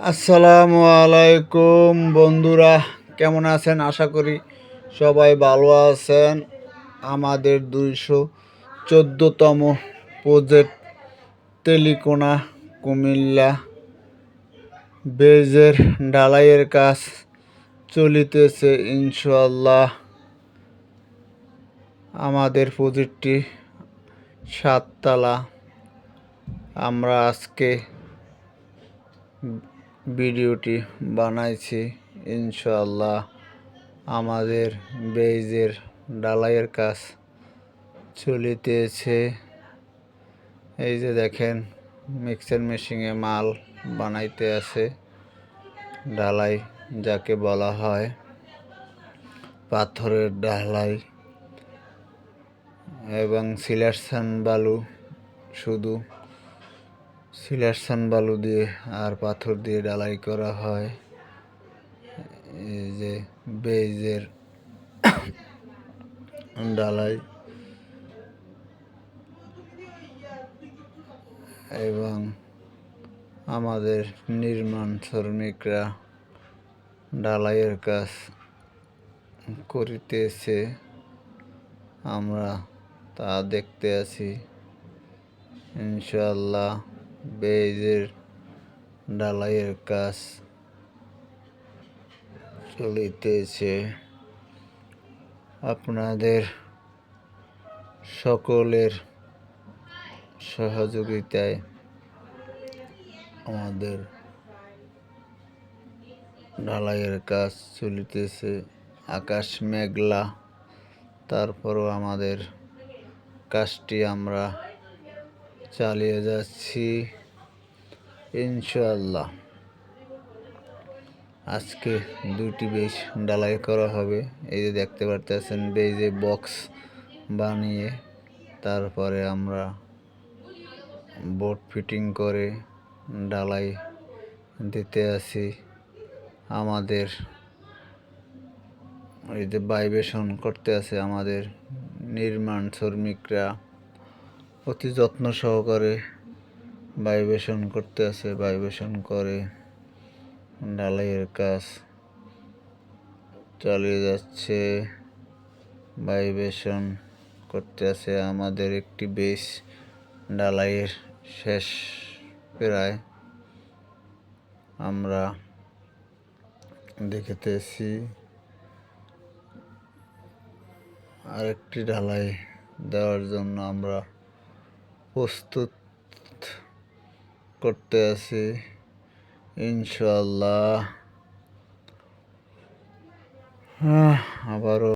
আসসালামু আলাইকুম, বন্ধুরা। কেমন আছেন? আশা করি সবাই ভালো আছেন। আমাদের দুইশো চোদ্দোতম প্রজেক্ট তেলিকোনা কুমিল্লা বেজের ঢালাইয়ের কাজ চলিতেছে ইনশাল্লাহ আমাদের প্রজেক্টটি সাততলা। আমরা আজকে ভিডিওটি বানাইছি ইনশাল্লাহ আমাদের বেইজের ডালাইয়ের কাজ চলিতেছে। এই যে দেখেন, মিক্সার মেশিনে মাল বানাইতে আছে, ডালাই যাকে বলা হয়। পাথরের ডালাই এবং সিলারসান বালু শুধু সিলারসান বালু দিয়ে আর পাথর দিয়ে ডালাই করা হয়। এই যে বেজের ডালাই এবং আমাদের নির্মাণ শ্রমিকরা ডালাইয়ের কাজ করিতেছে। আমরা তা দেখতে আছি। ইনশাল্লাহ বেজের ডালাইয়ের কাজ চলিতেছে। আপনাদের সকলের সহযোগিতায় আমাদের ঢালাইয়ের কাজ চলিতেছে। আকাশ মেঘলা, তারপরও আমাদের কাজটি আমরা চালিয়ে যাচ্ছি ইনশাল্লাহ আজকে দুটি বেশ ডালাই করা হবে। এই যে দেখতে পারতেছেন, বেজে বক্স বানিয়ে তারপরে আমরা বোর্ড ফিটিং করে ডালাই দিতে আসি আমাদের এই যে বাইবেশন করতে আছে আমাদের নির্মাণ শ্রমিকরা। অতি যত্ন সহকারে বাইবেশন করতে আছে বাইবেশন করে ডালাইয়ের কাজ চালিয়ে যাচ্ছে বাইবেশন করতে আছে আমাদের একটি বেশ ডালাইয়ের শেষ প্রায়। আমরা দেখেতেছি আরেকটি ঢালাই দেওয়ার জন্য আমরা প্রস্তুত করতে আছি ইনশাল্লাহ আবারও